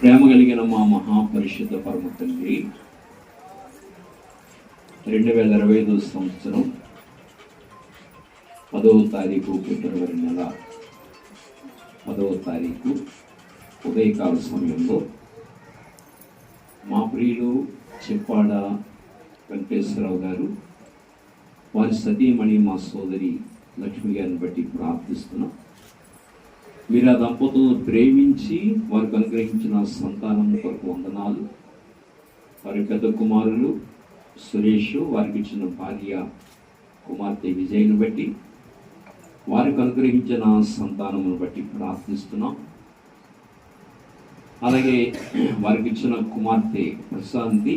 ప్రేమ కలిగిన మా మహాపరిషత్ పరమ తండ్రి రెండు వేల ఇరవై ఐదు సంవత్సరం పదవ తారీఖు ఫిబ్రవరి నెల పదవ తారీఖు ఉదయకాల సమయంలో మా ప్రియులు చెప్పాడ వెంకటేశ్వరరావు గారు వారి సతీమణి మా సోదరి లక్ష్మి గారిని బట్టి ప్రార్థిస్తున్నాం. మీరు ఆ దంపతులను ప్రేమించి వారికి అనుగ్రహించిన సంతానం కొరకు వందనాలు. వారి పెద్ద కుమారులు సురేష్ వారికి ఇచ్చిన భార్య కుమార్తె విజయ్ను బట్టి వారికి అనుగ్రహించిన సంతానమును బట్టి ప్రార్థిస్తున్నాం. అలాగే వారికి ఇచ్చిన కుమార్తె ప్రశాంతి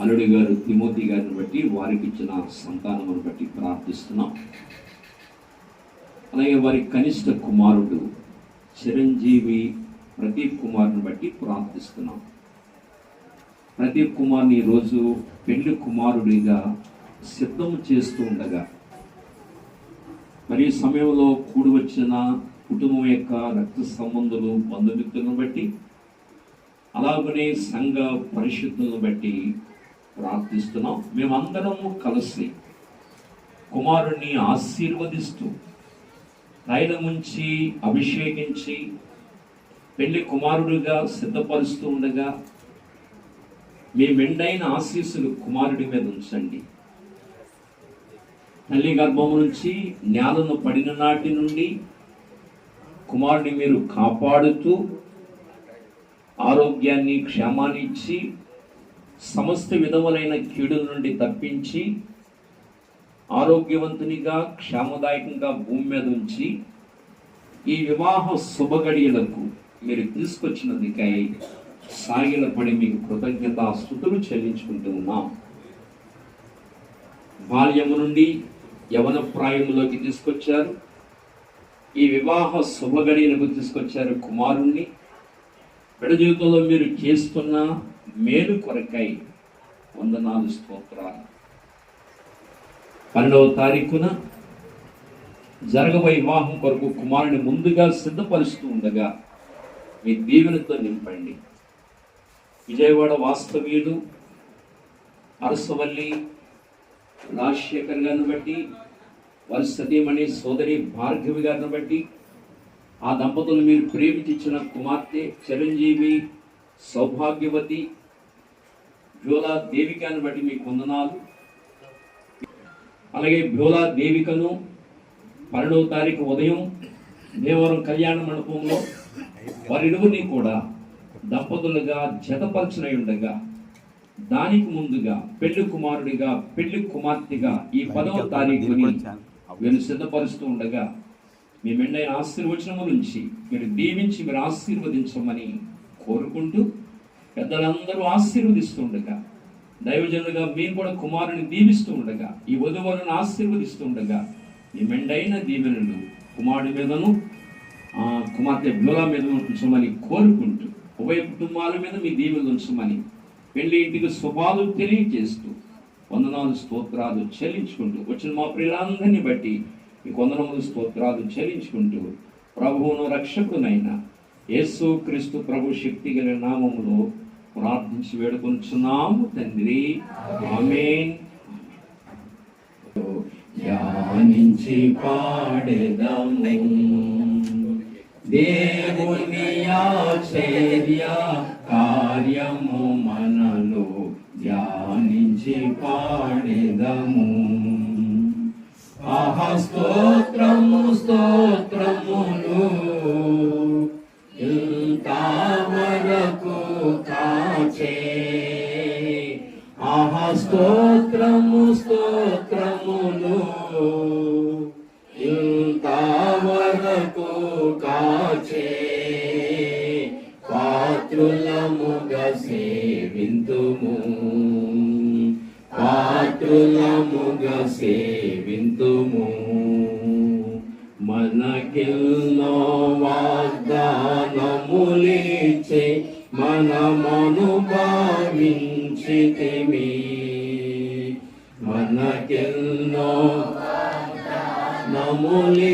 అల్లుడి గారు తిమోతి గారిని బట్టి వారికి ఇచ్చిన సంతానమును బట్టి ప్రార్థిస్తున్నాం. అలాగే వారి కనిష్ట కుమారుడు చిరంజీవి ప్రదీప్ కుమార్ని బట్టి ప్రార్థిస్తున్నాం. ప్రదీప్ కుమార్ని ఈరోజు పెళ్ళి కుమారుడిగా సిద్ధం చేస్తూ ఉండగా మరి సమయంలో కూడి వచ్చిన కుటుంబం యొక్క రక్త సంబంధులు బంధుమిత్రులను బట్టి అలాగనే సంఘ పరిశుద్ధులను బట్టి ప్రార్థిస్తున్నాం. మేమందరము కలిసి కుమారుణ్ణి ఆశీర్వదిస్తూ తైలముంచి అభిషేకించి పెళ్ళి కుమారుడిగా సిద్ధపరుస్తూ ఉండగా మీ మెండైన ఆశీస్సులు కుమారుడి మీద ఉంచండి. తల్లి గర్భం నుంచి నేలను పడిన నాటి నుండి కుమారుడిని మీరు కాపాడుతూ ఆరోగ్యాన్ని క్షేమాన్ని ఇచ్చి సమస్త విధములైన కీడుల నుండి తప్పించి ఆరోగ్యవంతునిగా క్షేమదాయకంగా భూమి మీద ఉంచి ఈ వివాహ శుభగడియలకు మీరు తీసుకొచ్చినందుకై సాగిలపడి మీకు కృతజ్ఞత స్థుతులు చెల్లించుకుంటూ ఉన్నాం. బాల్యము నుండి యవన ప్రాయంలోకి తీసుకొచ్చారు. ఈ వివాహ శుభగడియలకు తీసుకొచ్చారు కుమారుణ్ణి. బిడ జీవితంలో మీరు చేస్తున్న మేలు కొరకై వందనాలు స్తోత్రాలు. పన్నెండవ తారీఖున జరగబోయే వివాహం కొరకు కుమారుని ముందుగా సిద్ధపరుస్తూ ఉండగా మీ దీవెనతో నింపండి. విజయవాడ వాస్తవ్యులు అరసవల్లి రాజశేఖర్ గారిని బట్టి వారి సతీమణి సోదరి భార్గవి గారిని బట్టి ఆ దంపతులు మీరు ప్రేమించిన కుమార్తె చిరంజీవి సౌభాగ్యవతి జ్యోలా దేవికాన్ని బట్టి మీకు వందనాలు అలాగే భ్యోలా దేవికను పన్నెండవ తారీఖు ఉదయం దేవరం కళ్యాణ మండపంలో వారిరువుని కూడా దంపతులుగా జతపరచునై ఉండగా దానికి ముందుగా పెళ్ళి కుమారుడిగా పెళ్ళి కుమార్తెగా ఈ పదవ తారీఖుని మీరు సిద్ధపరుస్తూ ఉండగా మీ మెండైన ఆశీర్వచనము నుంచి మీరు దీవించి మీరు ఆశీర్వదించమని కోరుకుంటూ పెద్దలందరూ ఆశీర్వదిస్తుండగా దైవజనులుగా మేము కూడా కుమారుని దీవిస్తూ ఉండగా ఈ వధువులను ఆశీర్వదిస్తూ ఉండగా ఈ మెండైన దీవెనలు కుమారుడి మీదను కుమార్తె బ్యూలా మీద ఉంచమని కోరుకుంటూ ఉభయ కుటుంబాల మీద మీ దీవెలు ఉంచమని పెళ్ళి ఇంటికి శుభాలు తెలియజేస్తూ వందనాలు స్తోత్రాలు చెల్లించుకుంటూ వచ్చిన మా ప్రియులందరినీ బట్టి ఈ వందనములు స్తోత్రాలు చెల్లించుకుంటూ ప్రభువును రక్షకునైన యేసు క్రీస్తు ప్రభు శక్తి గల నామములో ప్రార్థించి వేడుకొంచున్నాము తండ్రి. ఆమేన్. ధ్యానించి పాడెదము. దేవుని ఆశ్చర్య కార్యము మనలో ధ్యానించి పాడేదము. ఆహా స్తోత్రము స్తోత్రములు. కాచే ఆహా స్తోత్రము స్తోత్రములు ఇంతవరకు కాచే. పాత్రులముగా సేవింతుము. పాత్రులముగా సేవింతుము 默念。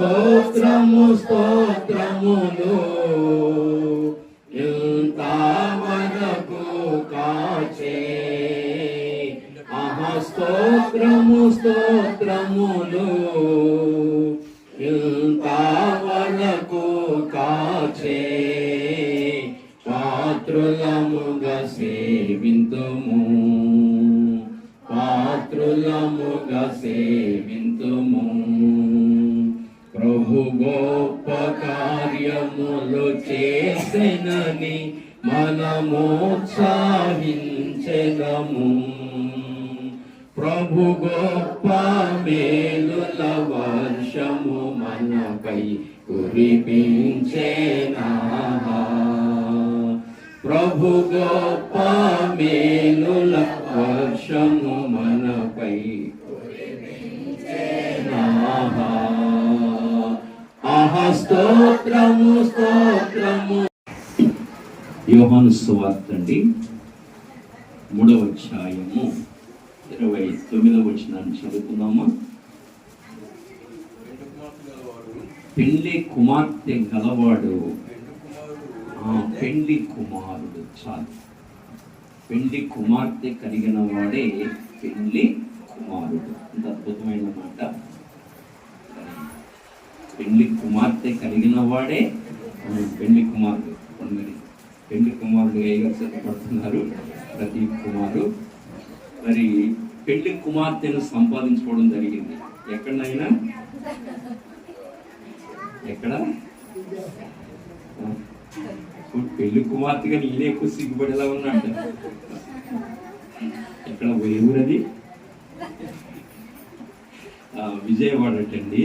స్తోత్రము స్తోత్రములు. ఇంతవరకు కాచే. ఆహ స్తోత్రము స్తోత్రములు. ఇంతవరకు కాచే. పాత్రులముగా సేవింతుము. పాత్రులముగా సేవింతుము గొప్ప కార్యములు చేసినని మనమోత్సాహించెదము. ప్రభు గొప్ప మేలుల వర్షము మనపై కురిపించేనా ప్రభు గొప్ప మే యోహాను సువార్త అండి మూడవ అధ్యాయము ఇరవై తొమ్మిదవ వచనాన్ని చదువుకుందామా? పెళ్ళి కుమార్తె గలవాడు పెండ్లి పెళ్ళి కుమారుడు చాలు. పెళ్ళి కుమార్తె కలిగిన వాడే పెళ్ళి కుమారుడు. అంత అద్భుతమైన మాట. పెళ్ళి కుమార్తె కలిగిన వాడే పెళ్ళి కుమారుడు. పెళ్ళి కుమారుడు ఏగా సిద్ధపడుతున్నారు ప్రదీప్ కుమారు. మరి పెళ్ళి కుమార్తెను సంపాదించుకోవడం జరిగింది. ఎక్కడనైనా? ఎక్కడ? పెళ్ళి కుమార్తెగా నేనే ఎక్కువ సిగ్గుపడేలా ఉన్నాడు. ఎక్కడ? ఏ ఊరది విజయవాడ అంటండి.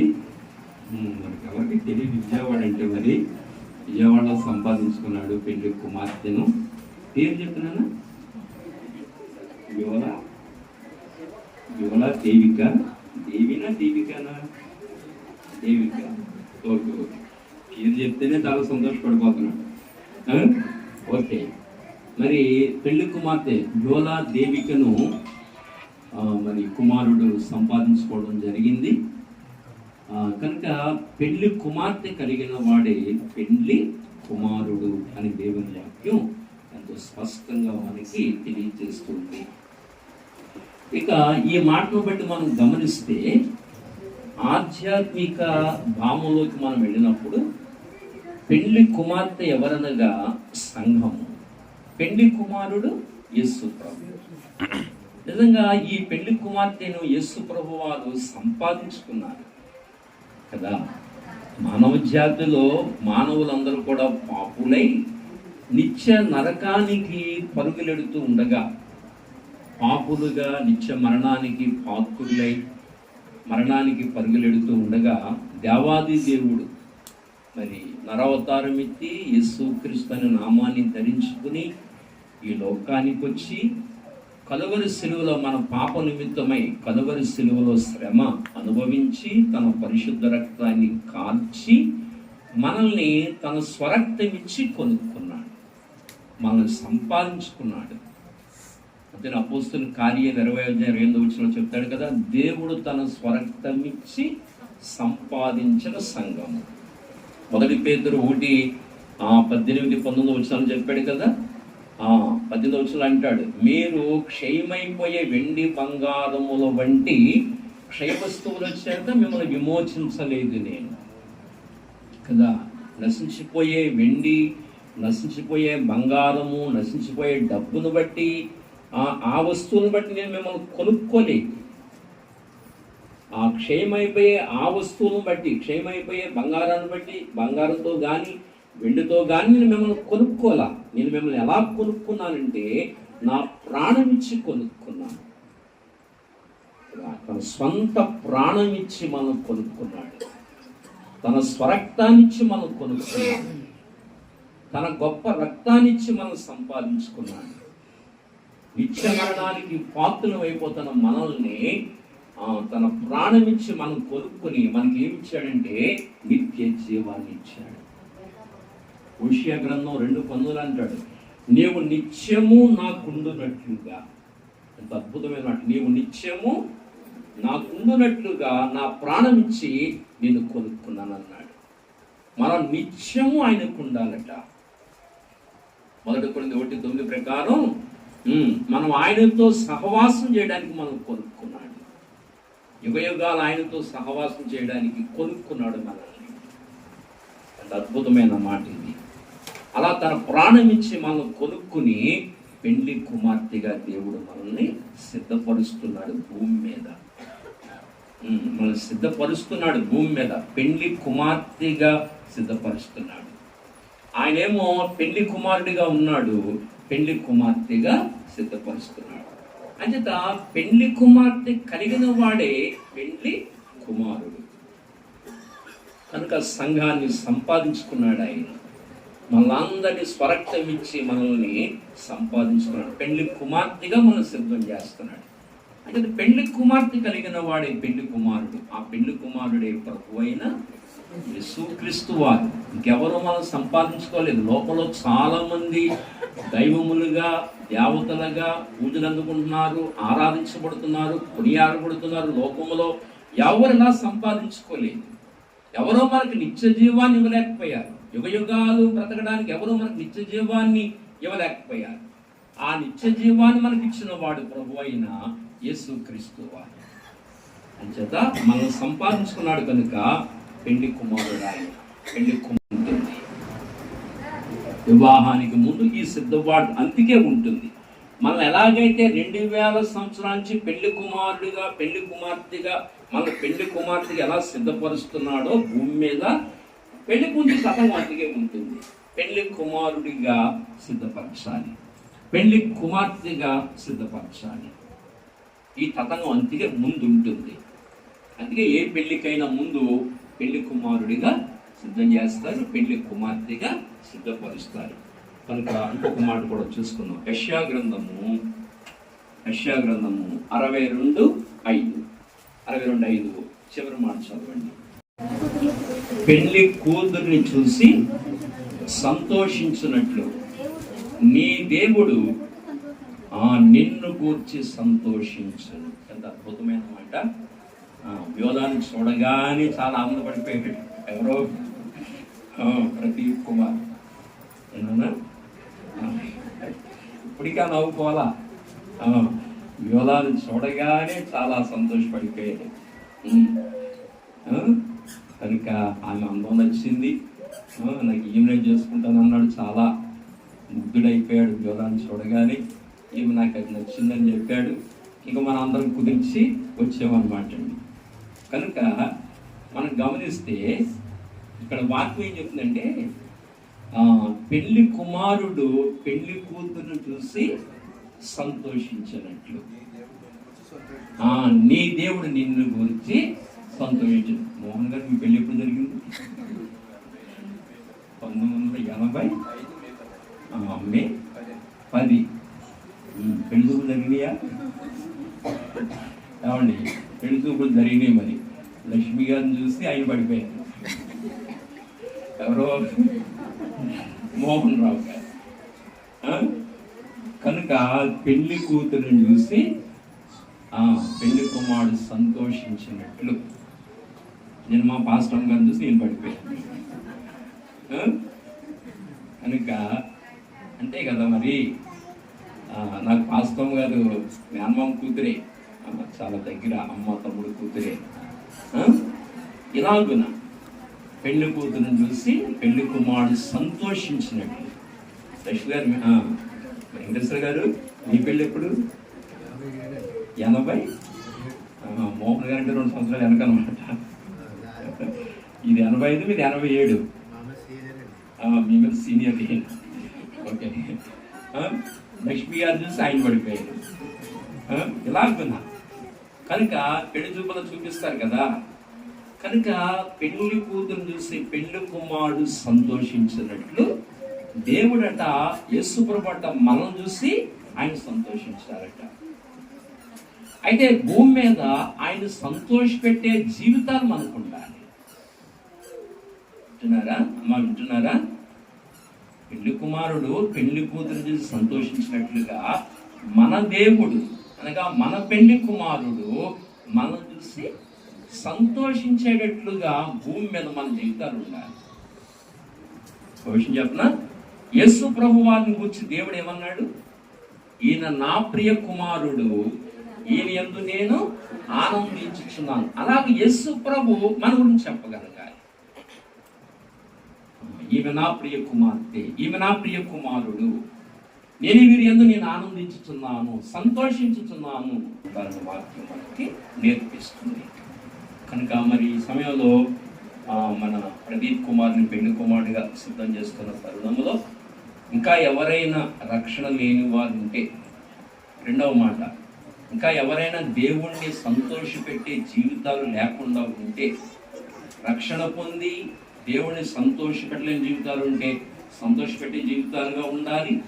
మనకి ఎవరికి తెలియదు విజయవాడ అంటే మరి. విజయవాడలో సంపాదించుకున్నాడు పెళ్ళి కుమార్తెను. పేరు చెప్తున్నానా యువల యువల దేవిక. దేవినా దేవికనా దేవిక. Okay okay. పేరు చెప్తేనే చాలా సంతోషపడిపోతున్నాడు. ఓకే. మరి పెళ్ళి కుమార్తె యోలా దేవికను మరి కుమారుడు సంపాదించుకోవడం జరిగింది. కనుక పెళ్ళి కుమార్తె కలిగిన వాడే పెళ్ళి కుమారుడు అని దేవుని వాక్యం ఎంతో స్పష్టంగా మనకి తెలియజేస్తుంది. ఇక ఈ మాటను బట్టి మనం గమనిస్తే ఆధ్యాత్మిక భావంలోకి మనం వెళ్ళినప్పుడు పెళ్ళి కుమార్తె ఎవరనగా సంఘము పెళ్ళి కుమారుడు యేసు ప్రభు. నిజంగా ఈ పెళ్ళి కుమార్తెను యేసు ప్రభు వారు సంపాదించుకున్నారు. కదా? మానవ జాతిలో మానవులందరూ కూడా పాపులై నిత్య నరకానికి పరుగులెడుతూ ఉండగా పాపులుగా నిత్య మరణానికి పాత్రులై మరణానికి పరుగులెడుతూ ఉండగా దేవాది దేవుడు మరి నరవతారం ఎత్తి యేసు క్రీస్తు అనే నామాన్ని ధరించుకుని ఈ లోకానికి వచ్చి కలువరి సెలువులో మన పాప నిమిత్తమై కలువరి సెలువులో శ్రమ అనుభవించి తన పరిశుద్ధ రక్తాన్ని కాల్చి మనల్ని తన స్వరక్తం ఇచ్చి కొనుక్కున్నాడు. మనల్ని సంపాదించుకున్నాడు. అంటే అపోస్తుల కార్యం ఇరవై అధ్యాయం రెండో వచ్చిన చెప్తాడు కదా దేవుడు తన స్వరక్తం ఇచ్చి సంపాదించిన సంఘము. మొదటి పేదరు ఒకటి పద్దెనిమిది పంతొమ్మిది వచ్చిన చెప్పాడు కదా పద్దెనిమిది వచ్చిన అంటాడు. మీరు క్షయమైపోయే వెండి బంగారముల వంటి క్షయ వస్తువులు చేత మిమ్మల్ని విమోచించలేదు నేను. కదా? నశించిపోయే వెండి నశించిపోయే బంగారము నశించిపోయే డబ్బును బట్టి ఆ ఆ వస్తువును బట్టి నేను మిమ్మల్ని కొనుక్కోలేదు. ఆ క్షయమైపోయే ఆ వస్తువును బట్టి క్షయమైపోయే బంగారాన్ని బట్టి బంగారంతో కానీ వెండితో కానీ నేను మిమ్మల్ని కొనుక్కోలా. నేను మిమ్మల్ని ఎలా కొనుక్కున్నానంటే నా ప్రాణం ఇచ్చి కొనుక్కున్నాను. తన స్వంత ప్రాణం ఇచ్చి మనం కొనుక్కున్నాడు. తన స్వరక్తాన్నిచ్చి మనం కొనుక్కున్నాడు. తన గొప్ప రక్తాన్నిచ్చి మనం సంపాదించుకున్నాడు. నిత్య మరణానికి పాత్రలు అయిపోతున్న మనల్ని తన ప్రాణమిచ్చి మనం కొనుక్కొని మనకి ఏమి ఇచ్చాడంటే నిత్య జీవాన్ని ఇచ్చాడు. ఉషియా గ్రంథం రెండు పనులు అంటాడు. నీవు నిత్యము నాకుండునట్లుగా. ఎంత అద్భుతమైన మాట. నీవు నిత్యము నాకుండునట్లుగా నా ప్రాణం ఇచ్చి నేను కొనుక్కున్నాను అన్నాడు మనం నిత్యము ఆయనకు ఉండాలట మొదటి కొన్ని ఒకటి తొమ్మిది ప్రకారం మనం ఆయనతో సహవాసం చేయడానికి మనం కొనుక్కున్నాడు యుగ యుగాలు ఆయనతో సహవాసం చేయడానికి కొనుక్కున్నాడు మనల్ని. ఎంత అద్భుతమైన మాట ఇది. అలా తన ప్రాణం ఇచ్చి మనం కొనుక్కుని పెళ్ళి కుమార్తెగా దేవుడు మనల్ని సిద్ధపరుస్తున్నాడు భూమి మీద. మనల్ని సిద్ధపరుస్తున్నాడు భూమి మీద. పెళ్ళి కుమార్తెగా సిద్ధపరుస్తున్నాడు. ఆయనేమో పెళ్ళి కుమారుడిగా ఉన్నాడు పెళ్ళి కుమార్తెగా సిద్ధపరుస్తున్నాడు. అంచేత పెళ్ళి కుమార్తె కలిగిన వాడే పెళ్ళి కుమారుడు. కనుక సంఘాన్ని సంపాదించుకున్నాడు ఆయన. మనందరినీ స్వరక్తం ఇచ్చి మనల్ని సంపాదించుకున్నాడు. పెళ్ళి కుమార్తెగా మనం సిద్ధం చేస్తున్నాడు. అంటే పెళ్ళి కుమార్తె కలిగిన వాడే పెళ్ళి కుమారుడు. ఆ పెళ్ళి కుమారుడే ప్రభు అయిన యేసుక్రీస్తు వారు. ఇంకెవరు మనం సంపాదించుకోలేదు. లోపల చాలామంది దైవములుగా దేవతలుగా పూజలు అందుకుంటున్నారు ఆరాధించబడుతున్నారు కొనియాడబడుతున్నారు. లోకములో ఎవరిలా సంపాదించుకోలేదు. ఎవరో మనకి నిత్య జీవాన్ని ఇవ్వలేకపోయారు. యుగ యుగాలు బ్రతకడానికి ఎవరు మనకు నిత్య జీవాన్ని ఇవ్వలేకపోయారు. ఆ నిత్య జీవాన్ని మనకి ఇచ్చిన వాడు ప్రభు అయిన యేసు క్రీస్తు వారు. అంచేత మనం సంపాదించుకున్నాడు కనుక పెళ్ళి కుమారుడు ఆయన పెళ్ళి కుమారుడు వివాహానికి ముందు ఈ సిద్ధవాడు అందుకే ఉంటుంది. మనం ఎలాగైతే రెండు వేల సంవత్సరాల నుంచి పెళ్ళి కుమారుడిగా పెళ్ళి కుమార్తెగా మన పెళ్ళి కుమార్తెగా ఎలా సిద్ధపరుస్తున్నాడో భూమి మీద పెళ్ళి ముందు కథం అందుకే ఉంటుంది. పెళ్ళి కుమారుడిగా సిద్ధపరచాలి. పెళ్ళి కుమార్తెగా సిద్ధపరచాలి. ఈ తతంగం అందుకే ముందు ఉంటుంది అందుకే ఏ పెళ్ళికైనా ముందు పెళ్ళి కుమారుడిగా సిద్ధం చేస్తారు పెళ్ళి కుమార్తెగా సిద్ధపరుస్తారు. కనుక ఇంకొక మాట కూడా చూసుకున్నాం యష్యా గ్రంథము యష్యా గ్రంథము అరవై రెండు ఐదు. అరవై రెండు ఐదు చివరి మాట చదవండి. పెళ్ళి కూతుర్ని చూసి సంతోషించినట్లు. నీ దేవుడు ఆ నిన్ను కూర్చి సంతోషించు ఎంత అద్భుతమైన మాట. వ్యోధాన్ని చూడగానే చాలా ఆనందపడిపోయాడు. ఎవరో? ప్రదీప్ కుమార్. ఏమన్నా? ఇప్పటికా నవ్వుకోవాలా ఆ, వ్యోధాన్ని చూడగానే చాలా సంతోషపడిపోయాడు. కనుక ఆమె అందం నచ్చింది. నాకు ఈమెనే చేసుకుంటాను అన్నాడు. చాలా ముగ్ధుడైపోయాడు జ్వరాన్ని చూడగానే. ఈమె నాకు అది నచ్చిందని చెప్పాడు. ఇంకా మన అందరం కుదిర్చి వచ్చామన్నమాట అండి. కనుక మనం గమనిస్తే ఇక్కడ వాక్యం ఏం చెప్తుందంటే పెళ్ళి కుమారుడు పెళ్ళి కూతురును చూసి సంతోషించినట్లు. నీ దేవుడు నిన్ను గురించి సంతోషించు మోహన్ గారు మీ పెళ్ళి ఎప్పుడు జరిగింది? పంతొమ్మిది వందల ఎనభై ఆ, మే పది. పెళ్ళి చూపులు జరిగినాయా? ఏమండి పెళ్ళి చూపులు జరిగినాయి మరి. లక్ష్మి గారిని చూసి ఆయన పడిపోయారు. ఎవరో? మోహన్ రావు. గారు ఆ? కనుక పెళ్ళి కూతురుని చూసి పెళ్ళి కుమారుడు సంతోషించినట్లు నేను మా పాస్టర్ గారిని చూసి నేను పడిపోయాను. కనుక అంతే కదా మరి. నాకు పాస్తం గారు మేనమామ కూతురే. చాలా దగ్గర అమ్మ తమ్ముడు కూతురే. ఇలాగున పెళ్ళి కూతురుని చూసి పెళ్ళి కుమారుడు సంతోషించినట్టు. శశి గారు వెంకటేశ్వర గారు మీ పెళ్ళి ఎప్పుడు? ఎనభై? మోహన్ గారు అంటే రెండు సంవత్సరాలు వెనకనమాట ఇది ఎనభై ఐదు ఇది ఎనభై ఏడు. మీ మీద సీనియర్ ఓకే. లక్ష్మి గారు చూసి ఆయన పడిపోయారు ఆ, ఇలా అనుకున్నా. కనుక పెళ్ళి చూపులు చూపిస్తారు కదా. కనుక పెళ్ళి కూతురు చూసి పెళ్ళి కుమారుడు సంతోషించినట్లు దేవుడట యేసుప్రభట మనం చూసి ఆయన సంతోషించారట. అయితే భూమి మీద ఆయన సంతోషపెట్టే జీవితాలు మనకు ఉండాలి వింటున్నారా? అమ్మ వింటున్నారా? పెళ్ళి కుమారుడు పెళ్ళి కూతురు చూసి సంతోషించినట్లుగా మన దేవుడు అనగా మన పెళ్ళి కుమారుడు మనం చూసి సంతోషించేటట్లుగా భూమి మీద మన జీవితాలు ఉండాలి. ఒక విషయం చెప్పనా? ప్రభు వారిని గురించి దేవుడు ఏమన్నాడు? ఈయన నా ప్రియ కుమారుడు ఈయన ఎందు నేను ఆనందించుచున్నాను. అలాగే యస్సు ప్రభు మన గురించి చెప్పగలరు ఈమె నా ప్రియ కుమార్తె ఈమె నా ప్రియ కుమారుడు నేను వీరి ఎందు నేను ఆనందించుచున్నాను సంతోషించుచున్నాను దాని వాక్యం మనకి నేర్పిస్తుంది. కనుక మరి ఈ సమయంలో మన ప్రదీప్ కుమార్ని పెళ్ళి కుమారుడిగా సిద్ధం చేస్తున్న తరుణంలో ఇంకా ఎవరైనా రక్షణ లేని వారు ఉంటే రెండవ మాట ఇంకా ఎవరైనా దేవుణ్ణి సంతోషపెట్టే జీవితాలు లేకుండా ఉంటే రక్షణ పొంది దేవుణ్ణి సంతోషపెట్టలేని జీవితాలు ఉంటే సంతోషపెట్టే జీవితాలుగా ఉండాలి.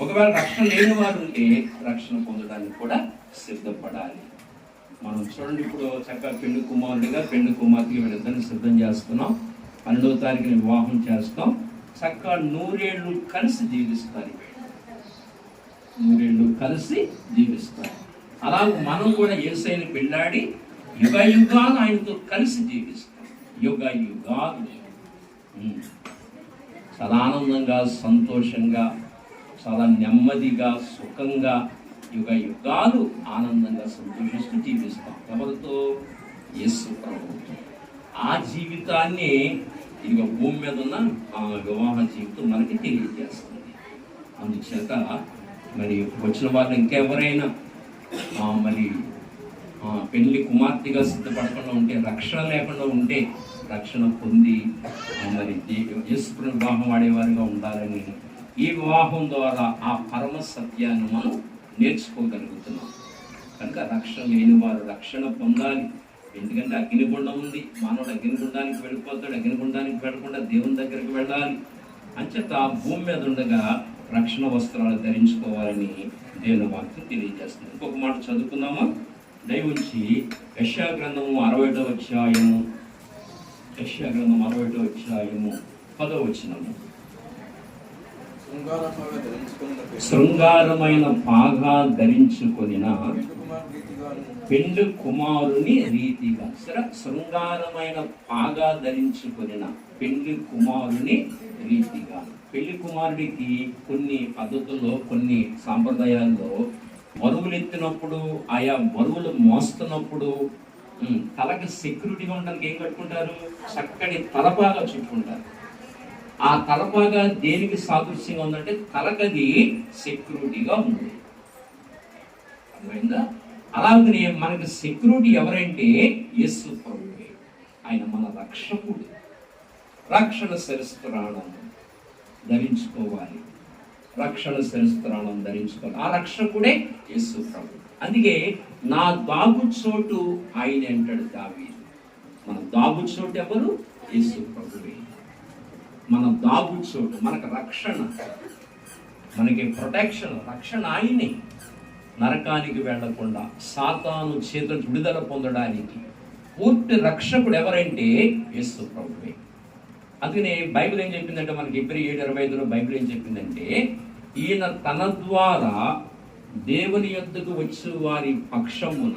ఒకవేళ రక్షణ లేని వారు ఉంటే రక్షణ పొందడానికి కూడా సిద్ధపడాలి. మనం చూడండి ఇప్పుడు చక్కగా పెళ్ళి కుమారుడిగా పెళ్ళి కుమార్తెగా వీళ్ళిద్దరిని సిద్ధం చేస్తున్నాం. పన్నెండవ తారీఖున వివాహం చేస్తాం. చక్కగా నూరేళ్ళు కలిసి జీవిస్తారు నూరేళ్ళు కలిసి జీవిస్తారు. అలాగే మనం కూడా ఏసైని పెళ్ళాడి యుగ యుగాలు ఆయనతో కలిసి జీవిస్తాం. యుగ యుగాలు చాలా ఆనందంగా సంతోషంగా చాలా నెమ్మదిగా సుఖంగా యుగ యుగాలు ఆనందంగా సంతోషిస్తూ జీవిస్తాం. ఎవరితో? యేసు ప్రభుత్వం ఆ జీవితాన్ని ఇక భూమి మీద ఉన్న ఆ వివాహ జీవితం మనకి తెలియజేస్తుంది. అందుచేత మరి వచ్చిన వాళ్ళు ఇంకెవరైనా మరి పెళ్ళి కుమార్తెగా సిద్ధపడకుండా ఉంటే రక్షణ లేకుండా ఉంటే రక్షణ పొంది మరి యేసు వివాహం ఆడేవారిగా ఉండాలని ఈ వివాహం ద్వారా ఆ పరమ సత్యాన్ని మనం నేర్చుకోగలుగుతున్నాం. కనుక రక్షణ లేని వారు రక్షణ పొందాలి. ఎందుకంటే అగ్నిగుండం ఉంది. మానవుడు అగ్నిగుండానికి వెళ్ళిపోతాడు. అగ్నిగుండానికి వెళ్ళకుండా దేవుని దగ్గరికి వెళ్ళాలి. అంచేత భూమి మీద ఉండగా రక్షణ వస్త్రాలు ధరించుకోవాలని దేవుని వాక్యం తెలియజేస్తుంది. ఇంకొక మాట చదువుకుందామా? దయవుంచి యశా గ్రంథము అరవైటో అధ్యాయము యశా గ్రంథం అరవైటో అధ్యాయము పదో వచ్చినము శృంగారమైన పాగా ధరించుకొనిన పెండు కుమారుని రీతిగా సరే శృంగారమైన పాగా ధరించుకొనిన పెళ్ళి కుమారుని రీతిగా పెళ్ళి కుమారుడికి కొన్ని పద్ధతుల్లో కొన్ని సాంప్రదాయాల్లో బరువులు ఎత్తినప్పుడు ఆయా బరువులు మోస్తున్నప్పుడు తలకి సెక్యూరిటీగా ఉండడానికి ఏం కట్టుకుంటారు? చక్కటి తలపాగా చుట్టుకుంటారు. ఆ తలపాగా దేనికి సాదృశ్యంగా ఉందంటే తలకది సెక్యూరిటీగా ఉంది. అర్థమైందా? అలాగనే మనకి సెక్యూరిటీ ఎవరంటే యస్సు ప్రభువే. ఆయన మన రక్షకుడు. రక్షణ శిరస్త్రాణం ధరించుకోవాలి. రక్షణ శిరస్త్రాణం ధరించుకోవాలి. ఆ రక్షకుడే యస్సు ప్రభు. అందుకే నా దాగు చోటు ఆయన అంటాడు దావి మన దాగు చోటు ఎవరు? యేసు ప్రభువే. మన దాగు చోటు మనకు రక్షణ. మనకి ప్రొటెక్షన్ రక్షణ ఆయనే. నరకానికి వెళ్ళకుండా సాతాను చేతుల విడుదల పొందడానికి పూర్తి రక్షకుడు ఎవరంటే యేసు ప్రభువే. అందుకనే బైబిల్ ఏం చెప్పిందంటే మనకి ఎబ్రి ఏడు ఇరవై ఐదులో బైబిల్ ఏం చెప్పిందంటే ఈయన తన ద్వారా దేవుని యొద్దకు వచ్చి వారి పక్షమున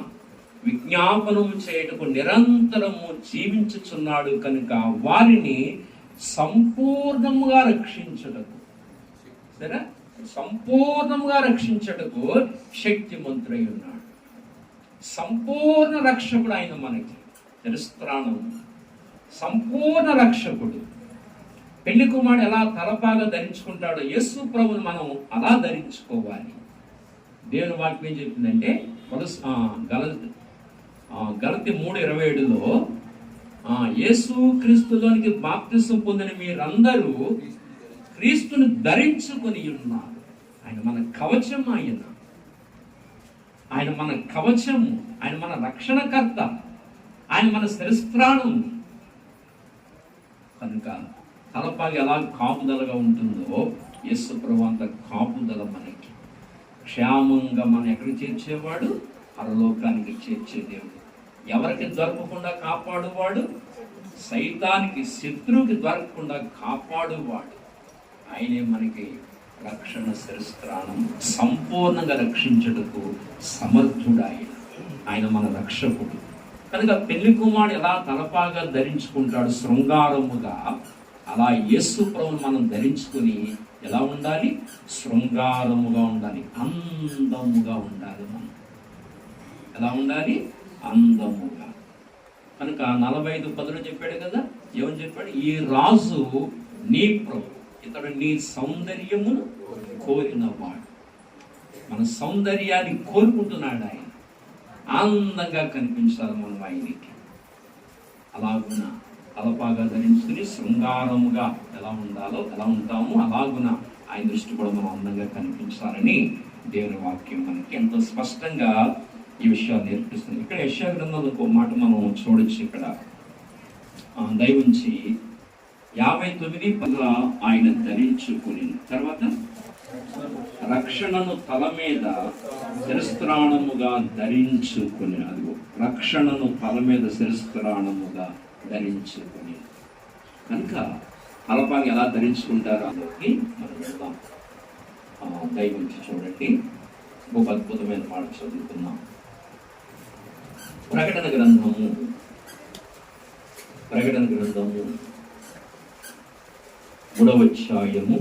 విజ్ఞాపనం చేయటకు నిరంతరము జీవించుచున్నాడు కనుక వారిని సంపూర్ణముగా రక్షించుటకు. సరే? సంపూర్ణముగా రక్షించటకు శక్తిమంతుడై ఉన్నాడు సంపూర్ణ రక్షకుడు ఆయన మనకి. తెలుస్తున్నాను సంపూర్ణ రక్షకుడు. పెళ్ళి కుమారుడు ఎలా తలపాగా ధరించుకుంటాడో యేసు ప్రభుని మనం అలా ధరించుకోవాలి. దేవుని వాక్యం ఏం చెప్తుందంటే కొలస్ గల గలతి మూడు ఇరవై ఏడులో యేసు క్రీస్తులోనికి బాప్తిసం పొందిన మీరందరూ క్రీస్తుని ధరించుకొని ఉన్నారు. ఆయన మన కవచం ఆయన. ఆయన మన కవచము. ఆయన మన రక్షణకర్త. ఆయన మన శిరస్త్రాణం కనుక తలపాగి ఎలా కాపుదలగా ఉంటుందో యేసు ప్రభు అంత కాపుదల మనకి క్షేమంగా మనం ఎక్కడికి చేర్చేవాడు? పరలోకానికి చేర్చే దేవుడు. ఎవరికి దొరకకుండా కాపాడువాడు? సైతానికి శత్రువుకి దొరకకుండా కాపాడువాడు. ఆయనే మనకి రక్షణ శిరస్త్రాణం సంపూర్ణంగా రక్షించుటకు సమర్థుడు ఆయన. ఆయన మన రక్షకుడు. కనుక పెళ్ళి కుమారుడు ఎలా తలపాగా ధరించుకుంటాడు? శృంగారముగా. అలా యేసు ప్రభువును మనం ధరించుకుని ఎలా ఉండాలి? శృంగారముగా ఉండాలి. అందముగా ఉండాలి మనం. ఎలా ఉండాలి? అందముగా. కనుక నలభై ఐదు పదులు చెప్పాడు కదా? ఏమని చెప్పాడు? ఈ రాజు నీ ప్రభు. ఇతడు నీ సౌందర్యమును కోరినవాడు. మన సౌందర్యాన్ని కోరుకుంటున్నాడు ఆయన. ఆనందంగా కనిపించాలి మనం ఆయనకి. అలాగున్నా తలపాగా ధరించుకుని శృంగారముగా ఎలా ఉండాలో ఎలా ఉంటామో అలాగున ఆయన దృష్టి కూడా మనం అందంగా కనిపించాలని దేవుని వాక్యం మనకి ఎంతో స్పష్టంగా ఈ విషయాలు నేర్పిస్తుంది. ఇక్కడ యశా గ్రంథంలో ఒక మాట మనం చూడొచ్చు ఇక్కడ. దయవుంచి యాభై తొమ్మిది పదుల ఆయన ధరించుకుని తర్వాత రక్షణను తల మీద శిరస్త్రాణముగా ధరించుకుని అదిగో రక్షణను తల మీద శిరస్త్రాణముగా ధరించుకుని. కనుక తలపాగి ఎలా ధరించుకుంటారో అందులోకి మనం వెళ్దాం ఆ, చూడండి. ఒక అద్భుతమైన మాట చదువుతున్నాం ప్రకటన గ్రంథము. ప్రకటన గ్రంథము. మూడవ నాలుగో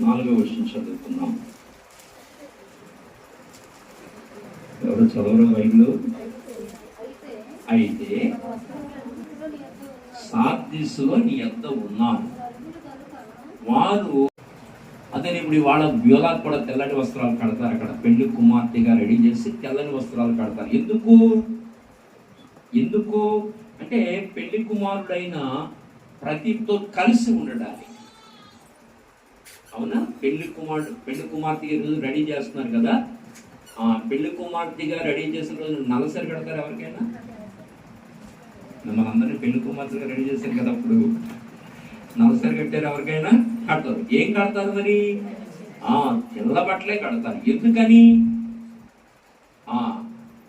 నాలుగవ వర్షం చదువుకున్నాం ఎవరు చదవరు బైబిల్ అయితే సార్దిస్లో నీ ఎంత ఉన్నాను. వారు అదే ఇప్పుడు వాళ్ళ బ్యూలాకు కూడా తెల్లటి వస్త్రాలు కడతారు అక్కడ. పెళ్ళి కుమార్తెగా రెడీ చేసి తెల్లని వస్త్రాలు కడతారు. ఎందుకు? ఎందుకు? అంటే పెళ్ళి కుమారుడైన ప్రతితో కలిసి ఉండడానికి అవునా? పెళ్ళి కుమారుడు పెళ్ళి కుమార్తెగా రోజు రెడీ చేస్తున్నారు కదా. ఆ పెళ్ళి కుమార్తెగా రెడీ చేసిన రోజు నలసరి కడతారు ఎవరికైనా? మనందరినీ పెళ్ళి కుమార్తెగా రెడీ చేశారు కదా అప్పుడు. నలసరి కట్టారు ఎవరికైనా? కడతారు. ఏం కడతారు మరి? ఆ తెల్ల బట్టలే కడతారు. ఎందుకని? ఆ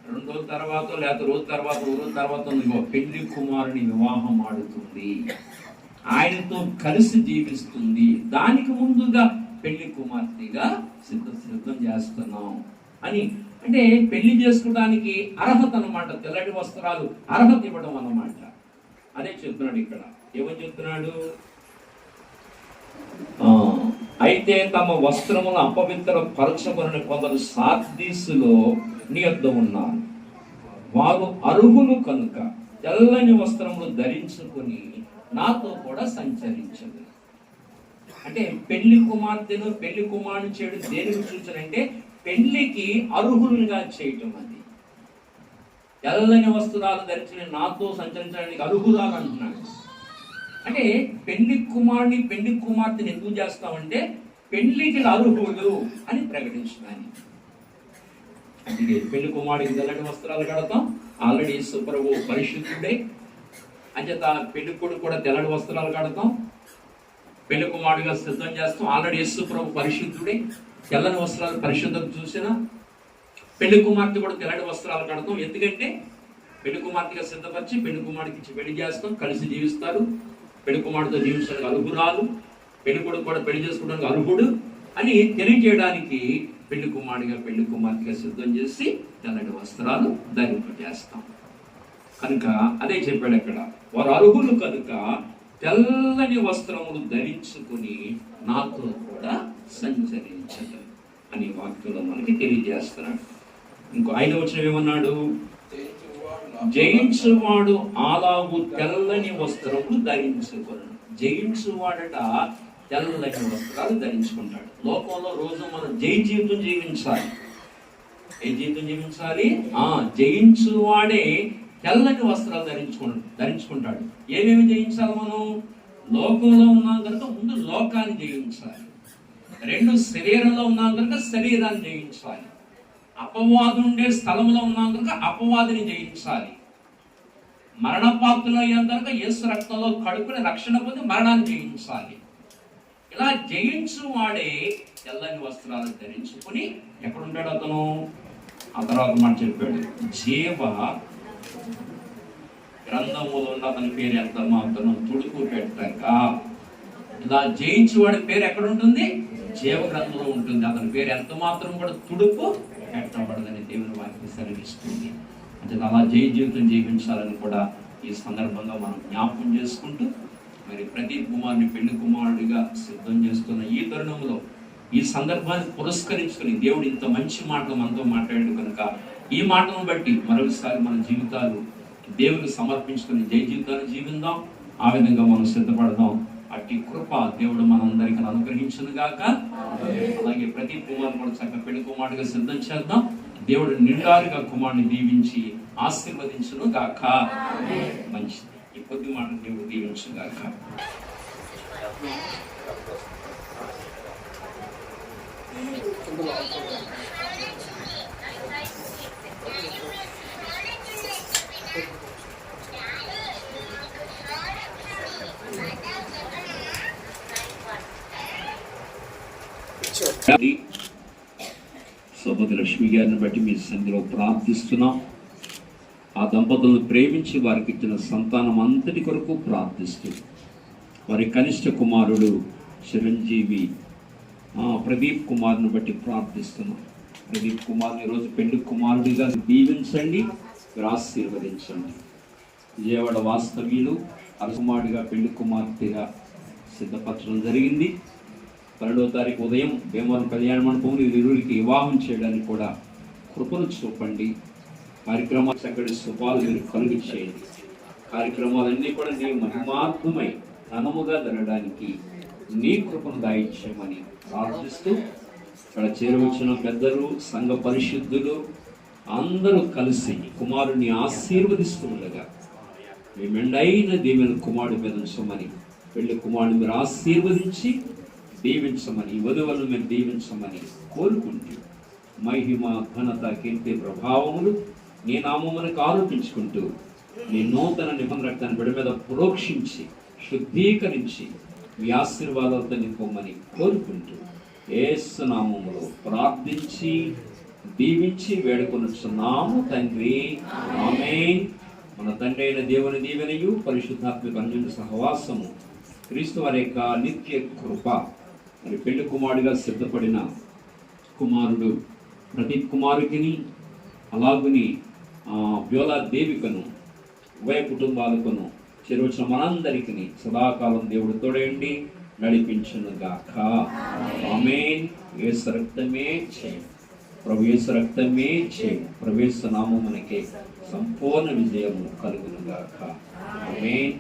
రెండు రోజుల తర్వాత లేకపోతే రోజు తర్వాత ఓ రోజు తర్వాత పెళ్ళి కుమారుని వివాహం ఆడుతుంది. ఆయనతో కలిసి జీవిస్తుంది. దానికి ముందుగా పెళ్ళి కుమార్తెగా సిద్ధ సిద్ధం చేస్తున్నాం అని అంటే పెళ్ళి చేసుకోవడానికి అర్హత అనమాట తెల్లటి వస్త్రాలు అర్హత ఇవ్వడం అన్నమాట. అదే చెప్తున్నాడు ఇక్కడ. ఏమని చెప్తున్నాడు? అయితే తమ వస్త్రములు అపవిత్ర పరచబడిన కొందరు సార్దీసులో నీ ఉన్నారు వారు అర్హులు కనుక తెల్లని వస్త్రములు ధరించుకొని నాతో కూడా సంచరించదు అంటే పెళ్ళి కుమార్తెను పెళ్ళి కుమారుడు చేయడం దేనికి సూచనంటే పెళ్ళికి అర్హులుగా చేయటం అది. తెల్లని వస్త్రాలు ధరించిన నాతో సంచరించడానికి అర్హురాలు అంటున్నాడు అంటే పెళ్ళి కుమారుని పెళ్ళి కుమార్తెని ఎందుకు చేస్తామంటే పెళ్ళికి అర్హులు అని ప్రకటించడానికి. అందుకే పెళ్ళి కుమారుడికి తెల్లటి వస్త్రాలు కడతాం. ఆల్రెడీ సుప్రభు పరిశుద్ధుడే. అంచేత పెళ్ళి కొడుకు కూడా తెల్లటి వస్త్రాలు కడతాం. పెళ్ళి కుమారుడిగా సిద్ధం చేస్తాం. ఆల్రెడీ యేసు ప్రభు పరిశుద్ధుడే. తెల్లని వస్త్రాలు పరిశుద్ధం చూసిన పెళ్ళి కుమార్తె కూడా తెల్లటి వస్త్రాలు కడతాం. ఎందుకంటే పెళ్ళి కుమార్తెగా సిద్ధపరిచి పెళ్ళి కుమారుడికి ఇచ్చి పెళ్ళి చేస్తాం. కలిసి జీవిస్తారు. పెళ్ళి కుమారుడితో జీవించడానికి అర్హురాలు. పెళ్ళి కొడుకు కూడా పెళ్ళి చేసుకోవడానికి అర్హుడు అని తెలియజేయడానికి పెళ్ళి కుమారుడిగా పెళ్ళి కుమార్తెగా సిద్ధం చేసి తెల్లటి వస్త్రాలు ధరింపజేస్తాం. కనుక అదే చెప్పాడు అక్కడ. వారు అర్హులు కనుక తెల్లని వస్త్రములు ధరించుకుని నాతో కూడా సంచరించదు అని వాక్యంలో మనకి తెలియజేస్తున్నాడు. ఇంకో ఆయన వచ్చిన ఏమన్నాడు? జయించువాడు ఆలావు జయించువాడు తెల్లని వస్త్రములు ధరించుకున్నాడు జయించువాడట తెల్లని వస్త్రాలు ధరించుకుంటాడు. లోకంలో రోజు మనం జై జీవితం జీవించాలి ఏ జీవితం జీవించాలి ఆ జయించువాడే తెల్లని వస్త్రాలు ధరించుకుంటాడు ధరించుకుంటాడు. ఏమేమి జయించాలి మనం? లోకంలో ఉన్నాం కనుక ముందు లోకాన్ని జయించాలి. రెండు శరీరంలో ఉన్నాం కనుక శరీరాన్ని జయించాలి. అపవాదు ఉండే స్థలంలో ఉన్నాం కనుక అపవాదిని జయించాలి. మరణపాత్రలో అయ్యాం కనుక యేసు రక్తంలో కడుపుని రక్షణ పొంది మరణాన్ని జయించాలి. ఇలా జయించు వాడే తెల్లని వస్త్రాలు ధరించుకుని ఎక్కడుంటాడు అతను? ఆ తర్వాత మాట చెప్పాడు. జీవ గ్రంథములో ఉన్న అతని పేరు ఎంత మాత్రం తుడుకు పెట్టక. ఇలా జయించి వాడి పేరు ఎక్కడ ఉంటుంది జీవ గ్రంథంలో ఉంటుంది. అతని పేరు ఎంత మాత్రం కూడా తుడుపు పెట్టబడదని దేవుని వారికి సెలవిస్తుంది. అంటే అలా జయ జీవితం జీవించాలని కూడా ఈ సందర్భంగా మనం జ్ఞాపకం చేసుకుంటూ మరి ప్రతి కుమారుని పెళ్ళి కుమారుడిగా సిద్ధం చేస్తున్న ఈ తరుణంలో ఈ సందర్భాన్ని పురస్కరించుకుని దేవుడు ఇంత మంచి మాటలు మనతో మాట్లాడాడు కనుక ఈ మాటను బట్టి మరొకసారి మన జీవితాలు దేవునికి సమర్పించుకుని జయ జీవితాన్ని జీవిందాం. ఆ విధంగా మనం సిద్ధపడదాం. అట్టి కృప దేవుడు మనందరికీ అనుగ్రహించను గాక. అలాగే ప్రతి కుమారుని కూడా చక్కగా పెళ్ళి కుమారుడిగా సిద్ధం చేద్దాం. దేవుడు నిండారుగా కుమారుని దీవించి ఆశీర్వదించును గాక. మంచిది. ఈ కొద్ది మాట దేవుడు దీవించును గాక. అది సోపతి లక్ష్మి గారిని బట్టి మీ సంధిలో ప్రార్థిస్తున్నాం. ఆ దంపతులను ప్రేమించి వారికి ఇచ్చిన సంతానం అంతటి కొరకు ప్రార్థిస్తూ వారి కనిష్ట కుమారుడు చిరంజీవి ప్రదీప్ కుమార్ని బట్టి ప్రార్థిస్తున్నాం. ప్రదీప్ కుమార్ని ఈరోజు పెండు కుమారుడిగా దీవించండి మీరు ఆశీర్వదించండి. విజయవాడ వాస్తవ్యులు అరకుమారుడిగా పెండు కుమార్తెగా సిద్ధపరచడం జరిగింది. పన్నెండవ తారీఖు ఉదయం భీమవరం కళ్యాణ మండపంలో ఇరువురికి వివాహం చేయడానికి కూడా కృపను చూపండి. కార్యక్రమాలు చక్కటి శుభాలు మీరు కలుగు చేయండి కార్యక్రమాలన్నీ కూడా నీ మహిమాత్మమై ఘనముగా జరగడానికి నీ కృపను దాయించమని ప్రార్థిస్తూ ఇక్కడ చేరవచ్చిన పెద్దలు సంఘ పరిశుద్ధులు అందరూ కలిసి కుమారుని ఆశీర్వదిస్తుండగా మీ మెండైన దీవెన కుమారుడి మీద ఉంచమని పెళ్ళి కుమారుని మీరు ఆశీర్వదించి దీవించమని వధువులను మీరు దీవించమని కోరుకుంటూ మహిమ ఘనత కీర్తి ప్రభావములు నీ నామమునకు ఆరోపించుకుంటూ నీ నూతన నిబంధన రక్తాన్ని బిడ మీద ప్రోక్షించి శుద్ధీకరించి మీ ఆశీర్వాదాలతో నింపమని కోరుకుంటూ ఏసునామములో ప్రార్థించి దీవించి వేడుకొనుచున్నాము తండ్రి. ఆమె మన తండ్రి అయిన దేవుని దీవెనయు పరిశుద్ధాత్మక అన్యుని సహవాసము క్రీస్తు వారి యొక్క నిత్య కృప. మరి పెళ్ళి కుమారుడిగా సిద్ధపడిన కుమారుడు ప్రదీప్ కుమారుకిని అలాగుని బ్యోలా దేవికను ఉభయ కుటుంబాలకును చేరువచ్చిన మనందరికీ సదాకాలం దేవుడు తోడేయండి. నడిపించును గాక ఆమెన్. యేసు రక్తమే చేయం ప్రవేశ రక్తమే చేయం ప్రవేశ యేసు నామమునకే సంపూర్ణ విజయము కలుగును గాక ఆమెన్.